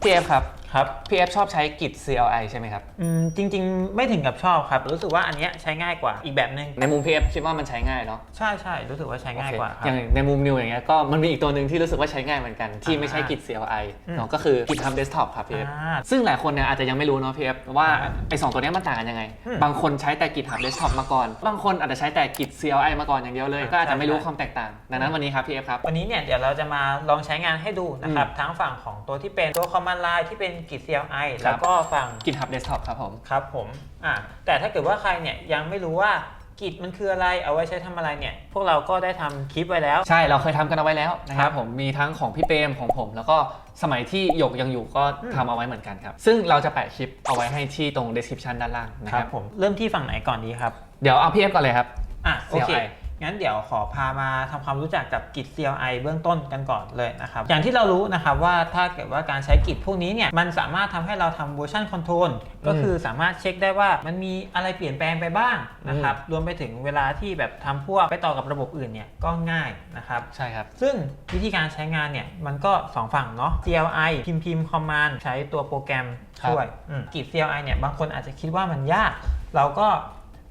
พี่เอฟครับ ครับพี่เอฟชอบใช้กิจ CLI ใช่ไหมครับ อืมจริง ๆ ไม่ถึงกับชอบครับ รู้สึกว่าอันเนี้ยใช้ง่ายกว่าอีกแบบหนึ่งในมุมพี่เอฟคิดว่ามันใช้ง่ายเนาะใช่ใช่รู้สึกว่าใช้ง่ายกว่าคโอรับเคอย่างในมุมนิวอย่างเงี้ยก็มันมีอีกตัวหนึ่งที่รู้สึกว่าใช้ง่ายเหมือนกันที่ไม่ใช่กิจ CLI อืมเนาะก็คือ GitHub Desktop ครับพี่เอฟอ่าซึ่งหลายคนเนี่ยอาจจะยังไม่รู้เนาะพี่เอฟว่าไอ้สองตัวเนี้ยมันต่างกันยังไง อืมบางคนใช้แต่ GitHub Desktop มาก่อน บางคนอาจจะใช้แต่กิจ CLI มาก่อนอย่างเดียวเลยอ่าก็อาจจะไม่รู้ใช่ความแตกต่างดังนั้นวันนี้ครับพี่เอฟครับ วันนี้เนี่ยเดี๋ยวเราจะมาลองใช้งานให้ดูนะครับ ทั้งฝั่งของตัวที่เป็นตัว command line ที่เป็นกิจ CLI ครับ แล้วก็ฝั่ง GitHub Desktop ครับผม ครับผมอ่าแต่ถ้าเกิดว่าใครเนี่ยยังไม่รู้ว่ากิจมันคืออะไรเอาไว้ใช้ทำอะไรเนี่ย พวกเราก็ได้ทำคลิปไว้แล้ว ใช่เราเคยทำกันเอาไว้แล้วนะคครัรับบผมมีทั้งของพี่เปรมของผม แล้วก็สมัยที่หยกยังอยู่ก็อืม ทำเอาไว้เหมือนกันครับ ซึ่งเราจะแปะคลิปเอาไว้ให้ที่ตรง description ด้านล่างนะคครัรับบผมเริ่มที่ฝั่งไหนก่อนดีครับ เดี๋ยวเอาพี่เอฟก่อนเลยครับ อะโอเค CLI งั้นเดี๋ยวขอพามาทำความรู้จักกับกิจ CLI เบื้องต้นกันก่อนเลยนะครับ อย่างที่เรารู้นะครับว่าถ้าเกิดว่าการใช้กิจพวกนี้เนี่ยมันสามารถทำให้เราทำ version control ก็คือสามารถเช็คได้ว่ามันมีอะไรเปลี่ยนแปลงไปบ้างนะครับ รวมไปถึงเวลาที่แบบทำพวกไปต่อกับระบบอื่นเนี่ยก็ง่ายนะครับใช่ครับ ซึ่งวิธีการใช้งานเนี่ยมันก็ 2 ฝั่งเนาะ CLI พิมพ์พิมพ์ command ใช้ตัวโปรแกรมครับช่วยอืมกิจ CLI เนี่ยบางคนอาจจะคิดว่ามันยาก เราก็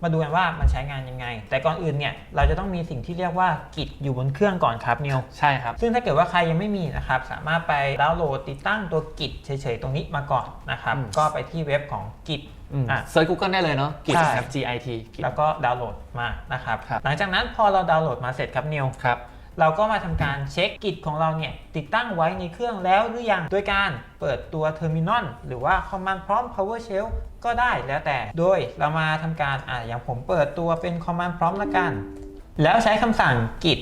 มาดูกันว่ามันใช้งานยังไง แต่ก่อนอื่นเนี่ยเราจะต้องมีสิ่งที่เรียกว่ากิจอยู่บนเครื่องก่อนครับนิวใช่ครับ ซึ่งถ้าเกิดว่าใครยังไม่มีนะครับสามารถไปดาวน์โหลดติดตั้งตัวกิจเฉยๆตรงนี้มาก่อนนะครับอืมก็ไปที่เว็บของกิจอะเซิร์ช Google ได้เลยเนาะกิจใช่ครับ GIT กิจแล้วก็ดาวน์โหลดมานะครับครับหลังจากนั้นพอเราดาวน์โหลดมาเสร็จครับนิวครับ เราก็มาทำการเช็คกิจของเราเนี่ยติดตั้งไว้ในเครื่องแล้วหรือยังโดยการเปิดตัว Terminal หรือว่า Command Prompt PowerShell ก็ได้แล้วแต่ โดยเรามาทำการอ่าอย่างผมเปิดตัวเป็น Command Prompt ละกัน แล้วใช้คำสั่งกิจ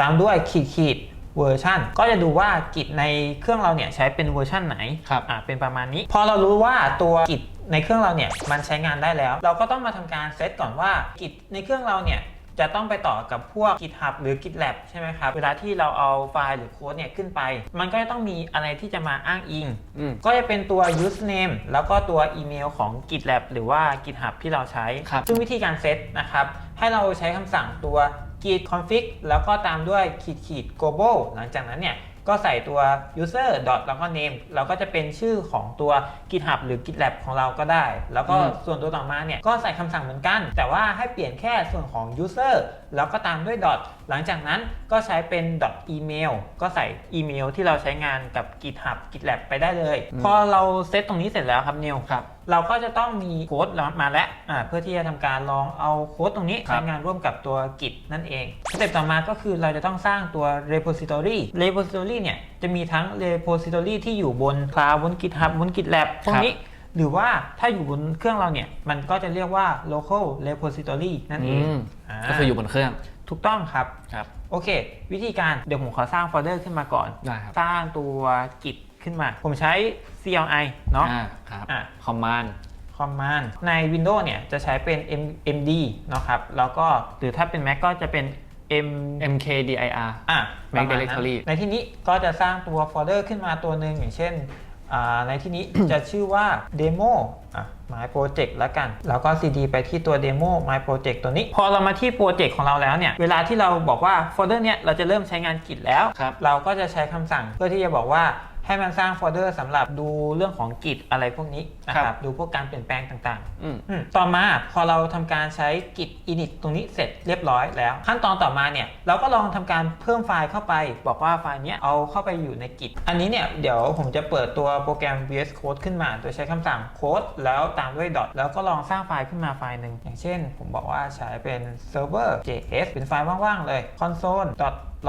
ตามด้วยขีดขีดเวอร์ชันก็จะดูว่ากิจในเครื่องเราเนี่ยใช้เป็นเวอร์ชันไหนครับอ่าเป็นประมาณนี้ พอเรารู้ว่าตัวกิจในเครื่องเราเนี่ยมันใช้งานได้แล้ว เราก็ต้องมาทำการเซตก่อนว่ากิจในเครื่องเราเนี่ย จะต้องไปต่อกับพวก GitHub หรือ GitLab ใช่ไหมครับ เวลาที่เราเอาไฟล์หรือโค้ดเนี่ยขึ้นไป มันก็จะต้องมีอะไรที่จะมาอ้างอิง อืม ก็จะเป็นตัว username แล้วก็ตัวอีเมลของ GitLab หรือว่า GitHub ที่เราใช้ ครับ ซึ่งวิธีการเซตนะครับ ให้เราใช้คำสั่งตัว git config แล้วก็ตามด้วยขีดขีด global หลังจากนั้นเนี่ย ก็ใส่ตัว user dot แล้วก็ name เราก็จะเป็นชื่อของตัว GitHub หรือ GitLab ของเราก็ได้ แล้วก็อืมส่วนตัวต่อมาเนี่ยก็ใส่คำสั่งเหมือนกัน แต่ว่าให้เปลี่ยนแค่ส่วนของ user แล้วก็ตามด้วย dot หลังจากนั้นก็ใช้เป็น dot email ก็ใส่อีเมลที่เราใช้งานกับ GitHub GitLab ไปได้เลยอืมพอเราเซตตรงนี้เสร็จแล้วครับนิวครับ เราก็จะต้องมีโค้ดมาแล้วอ่าเพื่อที่จะทำการลองเอาโค้ดตรงนี้ครับใช้งานร่วมกับตัว Git นั่นเองสเต็ปต่อมาก็คือเราจะต้องสร้างตัว repository repository เนี่ยจะมีทั้ง repository ที่อยู่บน cloud บน GitHub บน GitLab พวกนี้หรือว่าถ้าอยู่บนเครื่องเราเนี่ย มันก็จะเรียกว่า local repository นั่นเองอืมาก็คืออยู่บนเครื่อง ถูกต้องครับครับ โอเค วิธีการเดี๋ยวผมขอสร้างโฟลเดอร์ขึ้นมาก่อนได้ครับสร้างตัว Git ขึ้นมา ผมใช้ CLI เนาะอ่าครับอะ คอมมานด์ command ใน Windows เนี่ยจะใช้เป็น M MD เนาะครับแล้วก็หรือถ้าเป็น Mac ก็จะเป็น M MKDIR อะ Mac ประมาณนั้น Directory ในที่นี้ก็จะสร้างตัวโฟลเดอร์ขึ้นมาตัวหนึ่งอย่างเช่นอ่าในที่นี้ จะชื่อว่า demo อะ my project แล้วกัน แล้วก็ cd ไปที่ตัว demo my project ตัวนี้ พอเรามาที่โปรเจกต์ของเราแล้วเนี่ย เวลาที่เราบอกว่าโฟลเดอร์เนี้ยเราจะเริ่มใช้งานกิจแล้ว ครับ เราก็จะใช้คำสั่งเพื่อที่จะบอกว่า ให้มันสร้างโฟลเดอร์สำหรับดูเรื่องของกิจอะไรพวกนี้นะคครัรับบดูพวกการเปลี่ยนแปลงต่างๆอืมอืมต่อมาพอเราทำการใช้ git init ตรงนี้เสร็จเรียบร้อยแล้ว ขั้นตอนต่อมาเนี่ยเราก็ลองทำการเพิ่มไฟล์เข้าไป บอกว่าไฟล์เนี้ยเอาเข้าไปอยู่ใน git อันนี้เนี่ยเดี๋ยวผมจะเปิดตัวโปรแกรม VS Code ขึ้นมา โดยใช้คำสั่ง code แล้วตามด้วย dot แล้วก็ลองสร้างไฟล์ขึ้นมาไฟล์หนึ่งอย่างเช่น ผมบอกว่าใช้เป็น server js เป็นไฟล์ว่างๆเลย console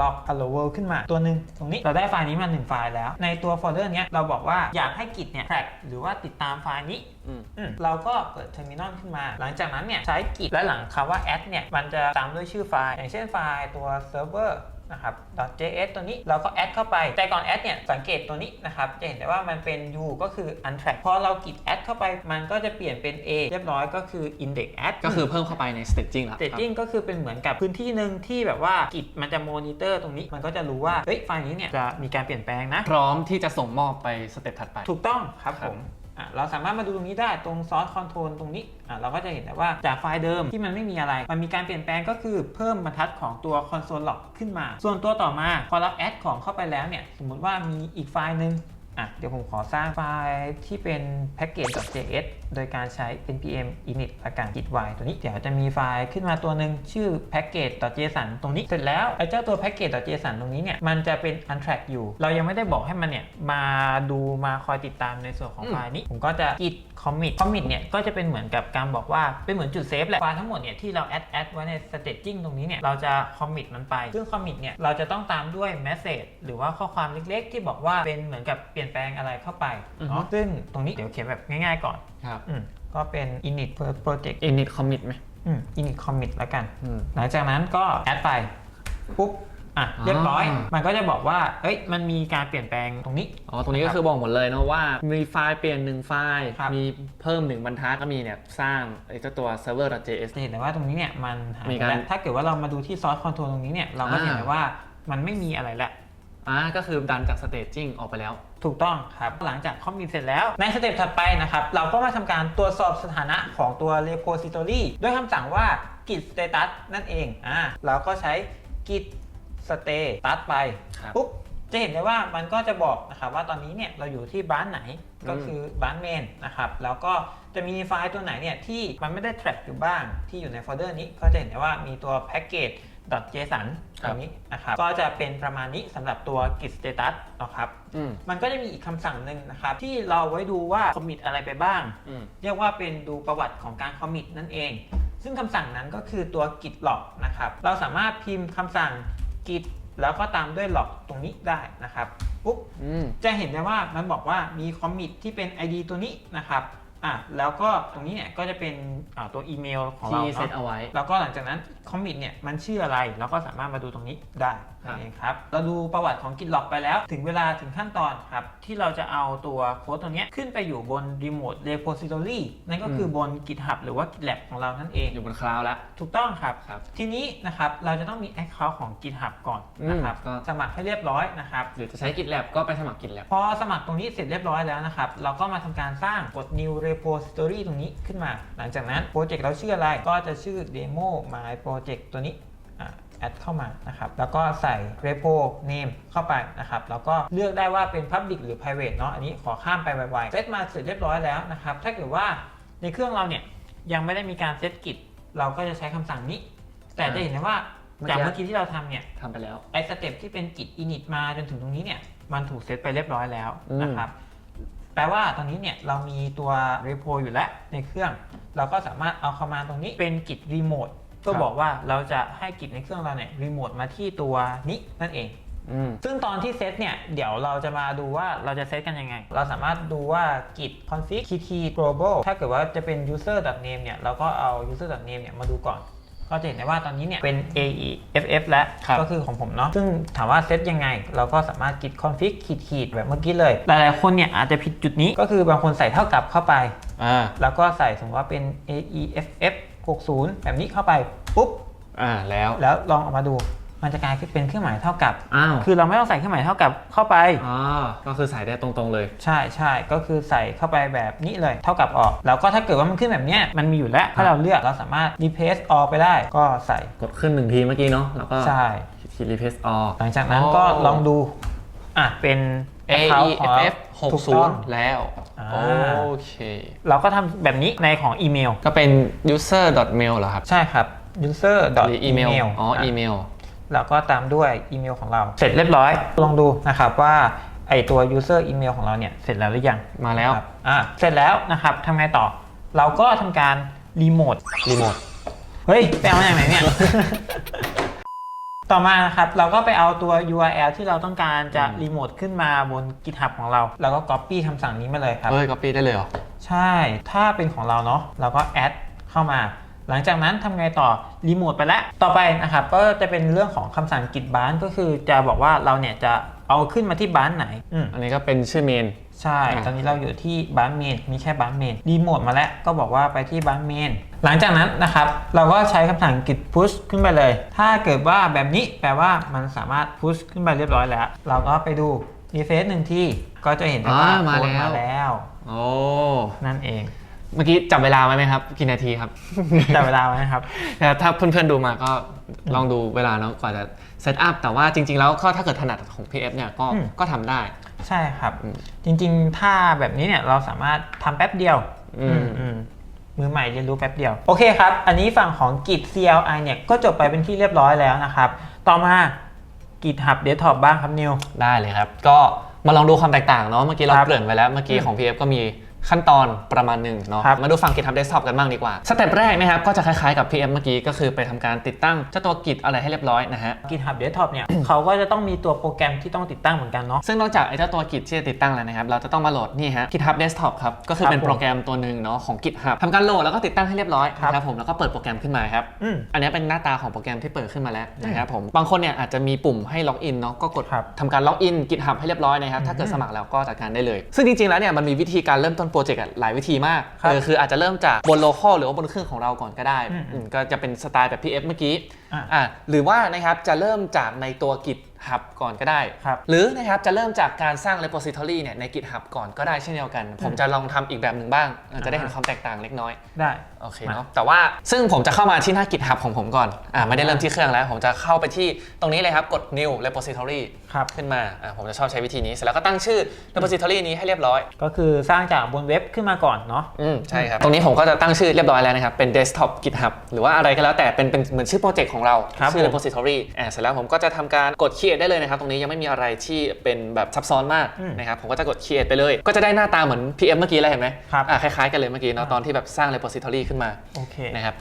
dot log hello world ขึ้นมาตัวหนึ่งตรงนี้เราได้ไฟล์นี้มาหนึ่งไฟล์แล้ว ในตัวโฟลเดอร์เนี้ยเราบอกว่าอยากให้ git เนี่ย track หรือว่าติดตามไฟล์นี้อืมอืมเราก็เปิด terminal ขึ้นมา หลังจากนั้นเนี่ยใช้กิจและหลังคำว่า add เนี่ยมันจะตามด้วยชื่อไฟล์ อย่างเช่นไฟล์ตัว server นะครับ .js ตัวนี้เราก็ add เข้าไป แต่ก่อน add เนี่ยสังเกตตัวนี้นะครับ จะเห็นได้ว่ามันเป็น u ก็คือ untrack พอเรากิจ add เข้าไป มันก็จะเปลี่ยนเป็น a เรียบร้อยก็คือ index add ก็คือเพิ่มเข้าไปใน staging แล้ว staging ก็คือเป็นเหมือนกับพื้นที่หนึ่งที่แบบว่ากิจมันจะ monitor ตรงนี้ มันก็จะรู้ว่าเฮ้ยไฟล์นี้เนี่ยจะมีการเปลี่ยนแปลงนะ พร้อมที่จะส่งมอบไปสเต็ปถัดไป ถูกต้องครับครัผบมอะ เราสามารถมาดูตรงนี้ได้ตรงซอสคอนโทรลตรงนี้เราก็จะเห็นได้ว่าจากไฟล์เดิมที่มันไม่มีอะไร มันมีการเปลี่ยนแปลงก็คือเพิ่มบรรทัดของตัวคอนโซลล็อกขึ้นมา ส่วนตัวต่อมาพอเราแอดของเข้าไปแล้วเนี่ยสมมุติว่ามีอีกไฟล์หนึ่ง อะเดี๋ยวผมขอสร้างไฟล์ที่เป็น package.js โดยการใช้ npm init ละกัน git y ตัวนี้เดี๋ยวจะมีไฟล์ขึ้นมาตัวหนึ่งชื่อ package.json ตรงนี้เสร็จแล้วไอ้เจ้าตัว package.json ตรงนี้เนี่ยมันจะเป็น untrack อยู่ เรายังไม่ได้บอกให้มันเนี่ยมาดูมาคอยติดตามในส่วนของอืมไฟล์นี้ ผมก็จะ git commit commit เนี่ยก็จะเป็นเหมือนกับการบอกว่าเป็นเหมือนจุดเซฟแหละไฟล์ทั้งหมดเนี่ยที่เรา add add ไว้ใน staging ตรงนี้เนี่ยเราจะ commit มันไป ซึ่ง commit เนี่ยเราจะต้องตามด้วย message หรือว่าข้อความเล็กๆ ที่บอกว่าเป็นเหมือนกับเปลี่ยนแปลงอะไรเข้าไปอือฮึเนาะซึ่งตรงนี้เดี๋ยวเขียนแบบง่ายๆก่อนครับอืมก็เป็น init first project init commit ไหมอืม init commit แล้วกันอืมหลังจากนั้นก็ add ไปปุ๊บ อะเรียบร้อยอ่ามันก็จะบอกว่าเอ้ยมันมีการเปลี่ยนแปลงตรงนี้ อ๋อ ตรงนี้ก็คือบอกหมดเลยเนอะว่ามีไฟล์เปลี่ยนหนึ่งไฟล์ครับมีเพิ่มหนึ่งบรรทัดก็มีเนี่ยสร้างไอ้เจ้าตัว server.js จะเห็นได้ว่าตรงนี้เนี่ยมันหายมีไปการแล้วถ้าเกิดว่าเรามาดูที่ source control ตรงนี้เนี่ยเราก็อ่าเห็นได้ว่ามันไม่มีอะไรแล้วอ่าก็คือดันจาก staging ออกไปแล้ว ถูกต้องครับ หลังจากคอมมิตเสร็จแล้ว ในสเต็ปถัดไปนะครับ เราก็มาทำการตรวจสอบสถานะของตัว repository ด้วยคำสั่งว่า git status นั่นเองอ่าเราก็ใช้ git status ไปครับปุ๊บจะเห็นได้ว่ามันก็จะบอกนะครับว่าตอนนี้เนี่ยเราอยู่ที่บ้านไหนก็คือบ้านเมนนะครับแล้วก็จะมีไฟล์ตัวไหนเนี่ยที่มันไม่ได้ track อยู่บ้างที่อยู่ในโฟลเดอร์นี้ก็จะเห็นได้ว่ามีตัว package .json ครัตบรงนี้นะครับก็จะเป็นประมาณนี้สำหรับตัว git status นะครับอืมมันก็จะมีอีกคำสั่งหนึ่งนะครับที่เราไว้ดูว่าคอมมิตอะไรไปบ้างอืมเรียกว่าเป็นดูประวัติของการคอมมิตนั่นเอง ซึ่งคำสั่งนั้นก็คือตัว git log นะครับเราสามารถพิมพ์คำสั่ง git แล้วก็ตามด้วย log ตรงนี้ได้นะครับปุ๊บอืมจะเห็นได้ว่ามันบอกว่ามีคอมมิตที่เป็น ID ตัวนี้นะครับ อะแล้วก็ตรงนี้เนี่ยก็จะเป็นอ่าตัวอีเมลของเราที่เซตเนาะเอาไว้ แล้วก็หลังจากนั้นคอมมิตเนี่ยมันชื่ออะไรเราก็สามารถมาดูตรงนี้ได้ครับ นั่นเองครับเราดูประวัติของ GitLog ไปแล้ว ถึงเวลาถึงขั้นตอนครับ ที่เราจะเอาตัวโค้ดตัวเนี้ยขึ้นไปอยู่บน Remote Repository นั่นก็คือมบน GitHub หรือว่า GitLab ของเรานั่นเอง อยู่บนคลาวด์แล้ว ถูกต้องครับ ครับทีนี้นะครับเราจะต้องมี Account ของ GitHub ก่อนนะครับ อืมก็ สมัครให้เรียบร้อยนะครับ หรือจะใช้ GitLab ก็ไปสมัคร GitLab พอสมัครตรงนี้เสร็จเรียบร้อยแล้วนะครับ เราก็มาทำการสร้างกด new repository ตรงนี้ขึ้นมา หลังจากนั้นโปรเจกต์เราชื่ออะไรก็จะชื่อ demo my project ตัวนี้อะแอดเข้ามานะครับ แล้วก็ใส่ repo name เข้าไปนะครับ แล้วก็เลือกได้ว่าเป็น public หรือ private เนาะ อันนี้ขอข้ามไปไวๆ เซตมาเสร็จเรียบร้อยแล้วนะครับ ถ้าเกิดว่าในเครื่องเราเนี่ยยังไม่ได้มีการเซตกิจ เราก็จะใช้คำสั่งนี้ แต่จะเห็นได้ว่าจากเมื่อกี้ที่เราทำเนี่ยทำไปแล้ว ไอ้สเต็ปที่เป็นกิจ init มาจนถึงตรงนี้เนี่ย มันถูกเซตไปเรียบร้อยแล้วอืมนะครับ แปลว่าตอนนี้เนี่ยเรามีตัว repo อยู่แล้วในเครื่อง เราก็สามารถเอาคอมมานด์ตรงนี้เป็นกิจ remote ก็บอกว่าเราจะให้กิจในเครื่องเราเนี่ย remote มาที่ตัวนี้นั่นเองอืมซึ่งตอนที่เซตเนี่ย เดี๋ยวเราจะมาดูว่าเราจะเซตกันยังไง เราสามารถดูว่า git config kt global ถ้าเกิดว่าจะเป็น user name เนี่ย เราก็เอา user name เนี่ยมาดูก่อน ก็จะเห็นได้ว่าตอนนี้เนี่ยเป็น aeff แล้วครับก็คือของผมเนาะซึ่งถามว่าเซตยังไง เราก็สามารถ git config ขีดขีดแบบเมื่อกี้เลย หลายๆคนเนี่ยอาจจะผิดจุดนี้ก็คือบางคนใส่เท่ากับเข้าไปอ่าแล้วก็ใส่สมมติว่าเป็น aeff 60 แบบนี้เข้าไปปุ๊บอ่าแล้วแล้วลองออกมาดู มันจะกลายเป็นเครื่องหมายเท่ากับ อ้าวคือเราไม่ต้องใส่เครื่องหมายเท่ากับเข้าไป อ๋อก็คือใส่ได้ตรงๆเลย ใช่ใช่ก็คือใส่เข้าไปแบบนี้เลย เท่ากับออก แล้วก็ถ้าเกิดว่ามันขึ้นแบบเนี้ยมันมีอยู่แล้ว ถ้าเราเลือกเราสามารถ replace all ไปได้ ก็ใส่ กดขึ้นหนึ่งทีเมื่อกี้เนาะแล้วก็ใช่ขีด replace all หลังจากนั้นก็ลองดูอะเป็น account ของเรา AEFF ถูกต้อง 60 แล้ว อ่า โอเค เราก็ทำแบบนี้ในของอีเมล ก็เป็น user mail เหรอครับใช่ครับ user หรือ email email อ๋ออีเมล แล้วก็ตามด้วยอีเมลของเรา เสร็จเรียบร้อย ลองดูนะครับว่าไอตัว user email ของเราเนี่ยเสร็จแล้วหรือยังมาแล้วครับอะเสร็จแล้วนะครับทำไงต่อ เราก็ทำการรีโมทรีโมทเฮ้ยไปเอามาจากไหนเนี่ย ต่อมานะครับเราก็ไปเอาตัว URL ที่เราต้องการจะอืมรีโมทขึ้นมาบน GitHub ของเรา แล้วก็ Copy คำสั่งนี้มาเลยครับ เฮ้ย copy ได้เลยเหรอ ใช่ ถ้าเป็นของเราเนาะ เราก็แอดเข้ามา หลังจากนั้นทำไงต่อรีโมทไปแล้ว ต่อไปนะครับก็จะเป็นเรื่องของคำสั่ง git ban ก็คือจะบอกว่าเราเนี่ยจะเอาขึ้นมาที่บ้านไหนอืมอันนี้ก็เป็นชื่อเมนใช่อ่าตอนนี้เราอยู่ที่บ้านเมนมีแค่บ้านเมนรีโมทมาแล้วก็บอกว่าไปที่บ้านเมนหลังจากนั้นนะครับ เราก็ใช้คำสั่ง git push ขึ้นไปเลย ถ้าเกิดว่าแบบนี้แปลว่ามันสามารถ push ขึ้นไปเรียบร้อยแล้ว เราก็ไปดู refresh หนึ่งที่ก็จะเห็นได้ว่าอ่ามาโค้ดแล้วมาแล้ว โอ้นั่นเอง เมื่อกี้จับเวลาไว้ไหมครับกี่นาทีครับจับเวลาไว้นะครับ แต่ถ้าเพื่อนๆดูมาก็ลองดูเวลาเนาะกว่าจะเซตอัพแต่ว่าจริง ๆ แล้วก็ถ้าเกิดถนัดของ PF เนี่ยก็อืม ก็ทำได้ ใช่ครับ อืมจริงๆ ถ้าแบบนี้เนี่ยเราสามารถทำแป๊บเดียวอืม อืมมือใหม่เรียนรู้แป๊บเดียว โอเคครับ อันนี้ฝั่งของ Git CLI เนี่ยก็จบไปเป็นที่เรียบร้อยแล้วนะครับ ต่อมา GitHub Desktop บ้างครับนิว ได้เลยครับ ก็มาลองดูความแตกต่างเนาะเมื่อกี้เราครับเกริ่นไว้แล้วเมื่อกี้อืมของ PF ก็มี ขั้นตอนประมาณหนึ่งเนาะครับมาดูฝั่ง GitHub Desktop กันบ้างดีกว่า สเต็ปแรกนะครับ ก็จะคล้ายๆกับ PM เมื่อกี้ ก็คือไปทำการติดตั้งเจ้าตัว Git อะไรให้เรียบร้อยนะฮะ GitHub Desktop เนี่ย เขาก็จะต้องมีตัวโปรแกรมที่ต้องติดตั้งเหมือนกันเนาะซึ่งนอกจากไอ้เจ้าตัว Git ที่จะติดตั้งแล้วนะครับเราจะต้องมาโหลดนี่ฮะ GitHub Desktop ครับก็คือครับเป็นโปรแกรมตัวหนึ่งเนาะของ GitHub ทำการโหลดแล้วก็ติดตั้งให้เรียบร้อยครับนะครับผมแล้วก็เปิดโปรแกรมขึ้นมาครับอืมอันนี้เป็นหน้าตาของโปรแกรมที่เปิดขึ้นมาแล้วนะครับผมบางคนเนี่ยอาจจะมีปุ่มให้ล็อกอินเนาะก็กดครับทำการล็อกอิน GitHub ให้เรียบร้อยนะครับถ้าเกิดอืมสมัครแล้วก็จัดการได้เลย ซึ่งจริงๆแล้วเนี่ยมันมีวิธีการเริ่มต้นโปรเจกต์อะหลายวิธีมากครับเออคืออาจจะเริ่มจากบนโลคอลหรือว่าบนเครื่องของเราก่อนก็ได้อืมอืมก็จะเป็นสไตล์แบบ PF เมื่อกี้ อะอะหรือว่านะครับจะเริ่มจากในตัว GitHub ก่อนก็ได้ ครับ หรือนะครับจะเริ่มจากการสร้าง repository เนี่ยใน GitHub ก่อนก็ได้เช่นเดียวกัน ผมจะลองทำอีกแบบหนึ่งบ้างอาจจะได้เห็นความแตกต่างเล็กน้อย ได้ โอเคเนาะแต่ว่าซึ่งผมจะเข้ามาที่หน้า GitHub ของผมก่อนอ่าไม่ได้เริ่มที่เครื่องแล้ว ผมจะเข้าไปที่ตรงนี้เลยครับ กด new repository ครับ ขึ้นมาอ่าผมจะชอบใช้วิธีนี้เสร็จแล้วก็ตั้งชื่อ repository นี้ให้เรียบร้อย ก็คือสร้างจากบนเว็บขึ้นมาก่อนเนาะ อืมใช่ครับ ตรงนี้ผมก็จะตั้งชื่อเรียบร้อยแล้วนะครับ เป็น desktop GitHub หรือว่าอะไรก็แล้วแต่เป็นเป็นเหมือนชื่อโปรเจกต์ของเราครับชื่อ ผม repository อ่าเสร็จแล้วผมก็จะทำการกด create ได้เลยนะครับ ตรงนี้ยังไม่มีอะไรที่เป็นแบบซับซ้อนมากอืมนะครับ ผมก็จะกด create ไปเลย ก็จะได้หน้าตาเหมือน PM เมื่อกี้เลยเห็นไหมครับอ่าคล้ายๆกันเลยเมื่อกี้เนาะตอนที่แบบสร้าง repository ขึ้นมาโอเค นะครับ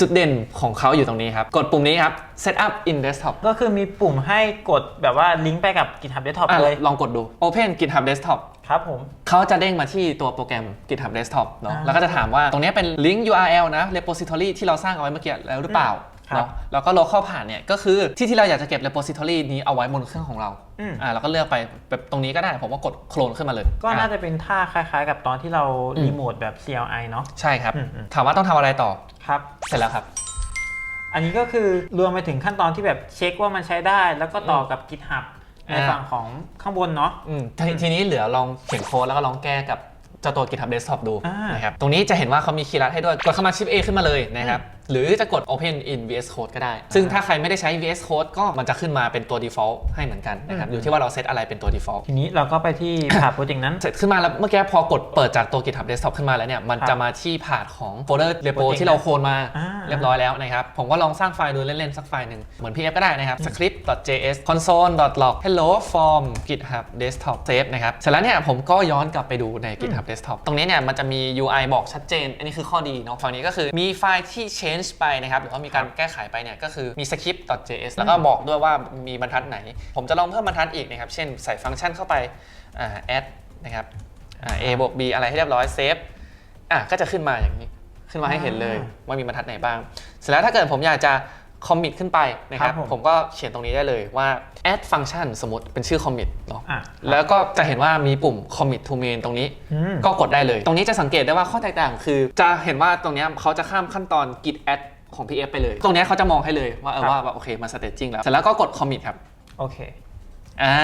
จุดเด่นของเขาอยู่ตรงนี้ครับ กดปุ่มนี้ครับ set up in desktop ก็คือมีปุ่มให้กดแบบว่าลิงก์ไปกับ GitHub Desktop อะเลยลองกดดู open github desktop ครับผม เขาจะเด้งมาที่ตัวโปรแกรม github desktop เนาะอ่าแล้วก็จะถามว่าตรงนี้เป็น link URL นะ repository ที่เราสร้างเอาไว้เมื่อกี้แล้วหรือเปล่า ครับเนาะแล้วก็ local ผ่านเนี่ยก็คือที่ที่เราอยากจะเก็บ repository นี้เอาไว้บนเครื่องของเราอืม อ่าเราก็เลือกไปแบบตรงนี้ก็ได้ผมว่ากดโคลนขึ้นมาเลยก็น่าอะจะเป็นท่าคล้ายๆ กับตอนที่เราอืมรีโมทแบบ CLI เนาะ ใช่ครับอืมอืม ถามว่าต้องทำอะไรต่อครับ เสร็จแล้วครับ อันนี้ก็คือรวมไปถึงขั้นตอนที่แบบเช็คว่ามันใช้ได้ แล้วก็ต่อกับ GitHub ในอ่า ฝั่งของข้างบนเนาะ อืมทีทีนี้เหลือลองเขียนโค้ดแล้วก็ลองแก้กับเจ้าตัว GitHub Desktop ดูอ่านนะครับ ตรงนี้จะเห็นว่าเขามีคีย์ลัดให้ด้วย กดเข้ามาชิป A ขึ้นมาเลยนะครับ หรือจะกด Open in VS Code ก็ได้ ซึ่งถ้าใครไม่ได้ใช้ VS Code ก็มันจะขึ้นมาเป็นตัว default ให้เหมือนกันนะครับอืมอยู่ที่ว่าเราเซตอะไรเป็นตัว default ทีนี้เราก็ไปที่ผ่าโปรเจกต์นั้น เสร็จขึ้นมาแล้วเมื่อกี้พอกดเปิดจากตัว GitHub Desktop ขึ้นมาแล้วเนี่ย มันครับจะมาที่พาร์ทของโฟลเดอร์ repo Project ที่เราโคลนมาอ่าเรียบร้อยแล้วนะครับ ผมก็ลองสร้างไฟล์ดูเล่นๆสักไฟล์หนึ่งเหมือน PF ก็ได้นะครับ script.js console.log hello from github desktop save นะครับเสร็จแล้วเนี่ยผมก็ย้อนกลับไปดูใน github desktop ตรงนี้เนี่ยมันจะมี UI บอกชัดเจน อันนี้คือข้อดีเนาะฝั่งนี้ก็คือมีไฟล์ที่ change ไปนะครับหรือว่ามีการแก้ไขไปเนี่ยก็คือมี script.js แล้วก็บอกด้วยว่ามีบรรทัดไหน ผมจะลองเพิ่มบรรทัดอีกนะครับ เช่นใส่ฟังก์ชันเข้าไปอ่า add นะครับอ่า a บวก b อะไรให้เรียบร้อย save อะก็จะขึ้นมาอย่างนี้ ขึ้นมาให้เห็นเลยอ่าว่ามีบรรทัดไหนบ้าง เสร็จแล้วถ้าเกิดผมอยากจะ คอมมิตขึ้นไปนะครับครับผมผมก็เขียนตรงนี้ได้เลยว่า add function สมมติเป็นชื่อ commit เนาะอะแล้วก็จะเห็นว่ามีปุ่ม commit to main ตรงนี้อืมก็กดได้เลย ตรงนี้จะสังเกตได้ว่าข้อแตกต่างคือ จะเห็นว่าตรงเนี้ยเขาจะข้ามขั้นตอน git add ของ PF ไปเลย ตรงเนี้ยเขาจะมองให้เลยว่าเออครับว่าแบบโอเคมา staging แล้วเสร็จแล้วก็กด commit ครับโอเคอ่า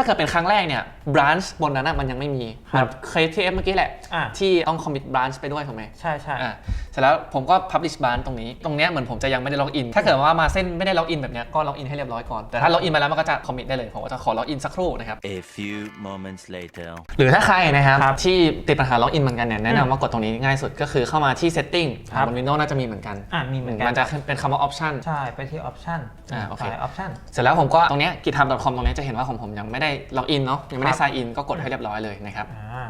ถ้าเกิดเป็นครั้งแรกเนี่ย branch บนนั้นนะมันยังไม่มีครับเหมือนเคย TF เมื่อกี้แหละ อะ ที่ต้อง commit branch ไปด้วยถูกไหมใช่ใช่อะเสร็จแล้วผมก็ publish branch ตรงนี้ ตรงเนี้ยเหมือนผมจะยังไม่ได้ล็อกอิน ถ้าเกิดว่ามาเส้นไม่ได้ล็อกอินแบบเนี้ยก็ล็อกอินให้เรียบร้อยก่อน แต่ถ้าล็อกอินไปแล้วมันก็จะ commit ได้เลย ผมก็จะขอล็อกอินสักครู่นะครับ A few moments later. หรือถ้าใครนะครับครับที่ติดปัญหาล็อกอินเหมือนกันเนี่ยแนะอืมนำว่ากดตรงนี้ง่ายสุดก็คือเข้ามาที่ setting ครับบน Windows น่าจะมีเหมือนกัน อะมีเหมือนกัน มันจะขึ้นเป็นคำว่า option ใช่ไปที่ option อ่าโอเค สาย option เสร็จแล้วผมก็ตรงเนี้ย github.com ตรงเนี้ยจะเห็นว่าของผมยังไม่ได้ล็อกอินเนาะยังไม่ได้ครับ sign in ก็กดให้เรียบร้อยเลยนะครับอ่า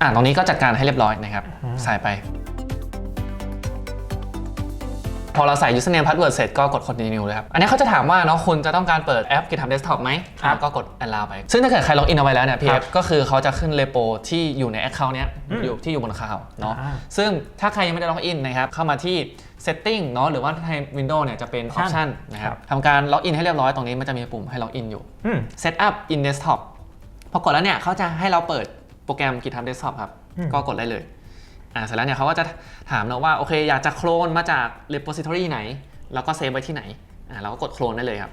อ่าตรงนี้ก็จัดการให้เรียบร้อยนะครับอืมใส่ไป พอเราใส่ username password เสร็จก็กด continue เลยครับ อันนี้เขาจะถามว่าเนาะคุณจะต้องการเปิดแอป GitHub Desktop ไหมครับแล้วก็กด allow ไป ซึ่งถ้าเกิดใครล็อกอินเอาไว้แล้วเนี่ยครั PF บก็คือเขาจะขึ้น repo ที่อยู่ใน account เนี้ยอืมอยู่ที่อยู่บนคลาวเนาะอ่าซึ่งถ้าใครยังไม่ได้ล็อกอินนะครับเข้ามาที่ setting เนาะหรือว่าใน Windows เนี่ยจะเป็น Option option นะครับครับทำการล็อกอินให้เรียบร้อยตรงนี้มันจะมีปุ่มให้ล็อกอินอยู่อืม set up in desktop พอกดแล้วเนี่ยเขาจะให้เราเปิดโปรแกรม GitHub Desktop ครับอืมก็กดได้เลยอ่าเสร็จแล้วเนี่ยเขาก็จะถามเราว่าโอเคอยากจะโคลนมาจาก repository ไหน แล้วก็เซฟไว้ที่ไหนอ่าเราก็กดโคลนได้เลยครับ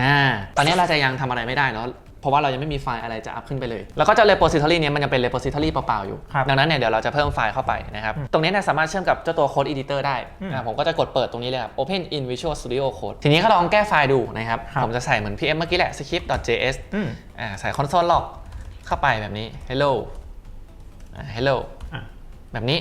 อ่าตอนนี้เราจะยังทำอะไรไม่ได้เนาะ เพราะว่าเรายังไม่มีไฟล์อะไรจะอัพขึ้นไปเลย แล้วก็เจ้า repository เนี้ยมันยังเป็น repository เปล่าๆอยู่ ครับดังนั้นเนี่ยเดี๋ยวเราจะเพิ่มไฟล์เข้าไปนะครับอืมตรงนี้เนี่ยสามารถเชื่อมกับเจ้าตัว code editor ได้อืมอ่าผมก็จะกดเปิดตรงนี้เลยครับ open in visual studio code ทีนี้ก็ลองแก้ไฟล์ดูนะครับ ครับ ผมจะใส่เหมือน pm เมื่อกี้แหละ script.js อืมอ่าใส่ console log เข้าไปแบบนี้ hello อ่า hello อะแบบนี้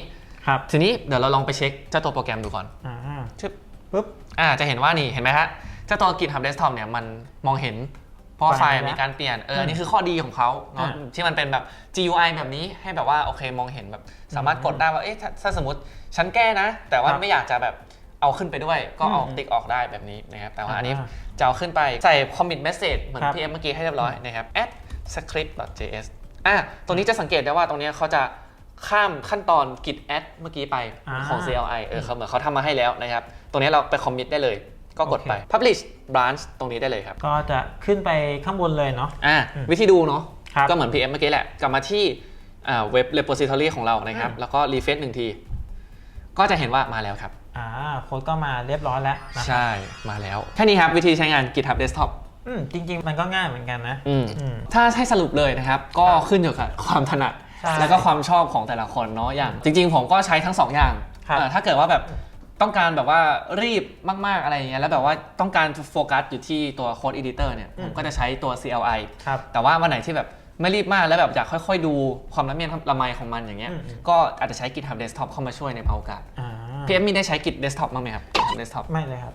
ครับทีนี้เดี๋ยวเราลองไปเช็คเจ้าตัวโปรแกรมดูก่อนอ่าชึบ ปุ๊บ อ่าจะเห็นว่านี่เห็นไหมฮะเจ้าตัว GitHub Desktop เนี่ยมันมองเห็นเพราะว่าไฟไฟล์ล์แล้วมีการเปลี่ยนเอออืมนี่คือข้อดีของเขาเนาะอ่าที่มันเป็นแบบ GUI แบบนี้ให้แบบว่าโอเคมองเห็นแบบสามารถกดได้ว่าเอ๊ะถ้าถ้าสมมติฉันแก้นะ แต่ว่าครับไม่อยากจะแบบเอาขึ้นไปด้วย ก็เอาอืมติ๊กออกได้แบบนี้นะครับแต่ว่าอันนี้อ่าจะเอาขึ้นไปใส่ commit message เหมือนครับ พี่เอ็มเมื่อกี้ให้เรียบร้อยนะครับ add script.js อะตรงนี้จะสังเกตได้ว่าตรงเนี้ยเขาจะข้ามขั้นตอน git add เมื่อกี้ไปอ่าของ CLI เออเขาเหมือนเขาทำมาให้แล้วนะครับตรงนี้เราไป commit ได้เลย ก็กดไปโอเค publish branch ตรงนี้ได้เลยครับ ก็จะขึ้นไปข้างบนเลยเนาะอ่าอืมวิธีดูเนาะครับก็เหมือน PM เมื่อกี้แหละ กลับมาที่อ่าเว็บ repository ของเรานะครับอืมแล้วก็ refresh หนึ่งที ก็จะเห็นว่ามาแล้วครับอ่าโค้ดก็มาเรียบร้อยแล้วนะครับใช่มาแล้วแค่นี้ครับวิธีใช้งาน GitHub Desktop อืมจริง ๆ มันก็ง่ายเหมือนกันนะอืมอืมถ้าให้สรุปเลยนะครับ ก็ขึ้นอยู่กับความถนัดใช่แล้วก็ความชอบของแต่ละคนเนาะอย่าง จริง ๆ ผมก็ใช้ทั้งสองอย่างครับเอ่อถ้าเกิดว่าแบบ ต้องการแบบว่ารีบมากๆอะไรอย่างเงี้ยแล้วแบบว่าต้องการโฟกัสอยู่ที่ตัว Code Editor เนี่ยผมก็จะใช้ตัว CLI ครับแต่ว่าวันไหนที่แบบไม่รีบมากแล้วแบบอยากค่อยๆ ดูความละเมียดละไมของมันอย่างเงี้ย อืม ก็อาจจะใช้ GitHub Desktop เข้ามาช่วยในบางโอกาสอ่าพี่เอ็มมีได้ใช้ Git Desktop บ้างไหมครับ GitHub Desktop ไม่เลยครับ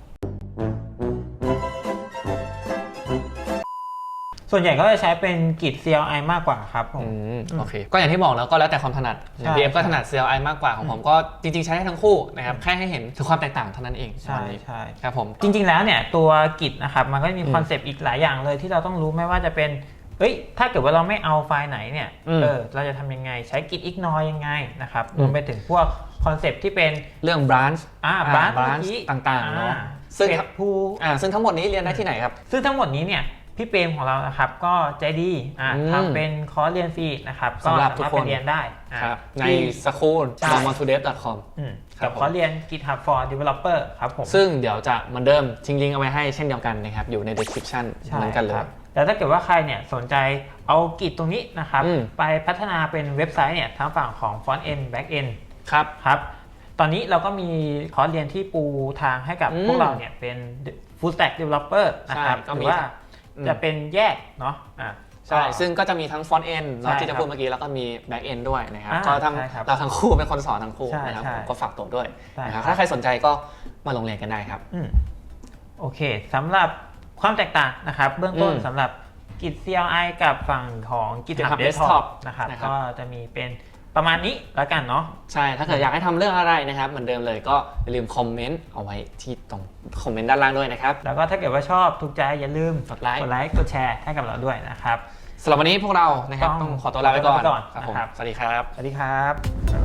ส่วนใหญ่ก็จะใช้เป็นกิจ CLI มากกว่าครับผม อืมโอเค ก็อย่างที่บอกแล้วก็แล้วแต่ความถนัดใช่พีเอฟก็ถนัด CLI มากกว่าของผมก็จริงๆ ใช้ได้ทั้งคู่นะครับแค่ให้เห็นถึงความแตกต่างเท่านั้นเองใช่วันนี้ใช่ ครับผม จริงๆ แล้วเนี่ยตัวกิจนะครับมันก็มีอืมคอนเซปต์อีกหลายอย่างเลยที่เราต้องรู้ไม่ว่าจะเป็นเอ้ยถ้าเกิดว่าเราไม่เอาไฟล์ไหนเนี่ยอืมเออเราจะทำยังไงใช้กิจ ignore ยังไงนะครับอืม รวมไปถึงพวกคอนเซปต์ที่เป็นเรื่อง branch อ่าอ่า branch branch เมื่อกี้ต่างๆเนอะอ่ซึ่งเฟซพูอ่าซึ่งทั้งหมดนี้เรียนได้ที่ไหนครับ ซึ่งทั้งหมดนี้เนี่ย พี่เปรมของเรานะครับก็ใจดีอ่าอืมทำเป็นคอร์สเรียนฟรีนะครับก็สำหรับสาทุกมารถคนไปเรียนได้อ่าครับในที่ สกูล ใช่ลองมา to dev com อืมครักับบผม คอร์สเรียน GitHub for Developer ครับผม ซึ่งเดี๋ยวจะเหมือนเดิมทิ้งลิงก์เอาไว้ให้เช่นเดียวกันนะครับ อยู่ใน description ใช่เหมือนกันเลคย รับแล้วถ้าเกิดว่าใครเนี่ยสนใจเอากิจตรงนี้นะครับ อืม ไปพัฒนาเป็นเว็บไซต์เนี่ยทั้งฝั่งของ Front End Back End ครับ ครับ ตอนนี้เราก็มีคอร์สเรียนที่ปูทางให้กับอืมพวกเราเนี่ยเป็น Full Stack Developer นะครับใช่ก็หมี รือว่าอืม จะเป็นแยกเนาะอะ ใช่ก็ซึ่งก็จะมีทั้ง front end เนอะใช่ที่จะครับพูดเมื่อกี้ แล้วก็มี back end ด้วยนะครับ อ่าก็ทั้งใช่ครับเราทั้งคู่เป็นคนสอนทั้งคู่ใช่นะครับใช่ผมก็ฝากตัวด้วยได้นะครับ ครับ ถ้าใครสนใจก็มาลงเรียนกันได้ครับ อืมโอเคสำหรับความแตกต่างนะครับ เบื้องต้นอืมสำหรับกิจ CLI กับฝั่งของ GitHub GitHub Desktop Desktop นะครับนะครับ ก็จะมีเป็น ประมาณนี้แล้วกันเนาะใช่ ถ้าเกิดอยากให้ทำเรื่องอะไรนะครับ เหมือนเดิมเลยก็อย่าลืมคอมเมนต์เอาไว้ที่ตรงคอมเมนต์ด้านล่างด้วยนะครับ แล้วก็ถ้าเกิดว่าชอบถูกใจอย่าลืมกดไลค์ กดไลค์กดแชร์ให้กับเราด้วยนะครับสำหรับวันนี้พวกเรานะครับต้องต้องขอตัวลาไปก่อนขอตัวลาไปก่อนครับผมนะครับสวัสดีครับ สวัสดีครับ